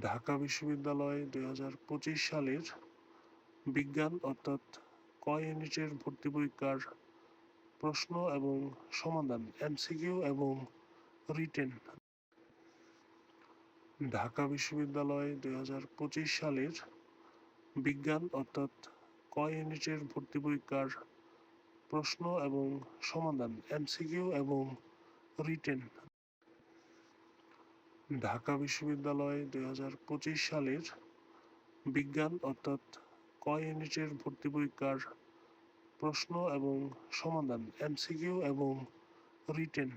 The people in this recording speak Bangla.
ঢাকা বিশ্ববিদ্যালয় দুই হাজার পঁচিশ সালের বিজ্ঞান অর্থাৎ ক ইউনিটের ভর্তি পরীক্ষার প্রশ্ন এবং সমাধান, এমসিকিউ এবং রিটেন। ঢাকা বিশ্ববিদ্যালয় দুই হাজার পঁচিশ সালের বিজ্ঞান অর্থাৎ ক ইউনিটের ভর্তি পরীক্ষার প্রশ্ন এবং সমাধান, এমসিকিউ এবং রিটেন। বিশ্ববিদ্যালয় দুই হাজার পঁচিশ সালের বিজ্ঞান, অর্থাৎ ক ইউনিটের ভর্তি পরীক্ষার প্রশ্ন এবং সমাধান, এমসিকিউ এবং রিটেন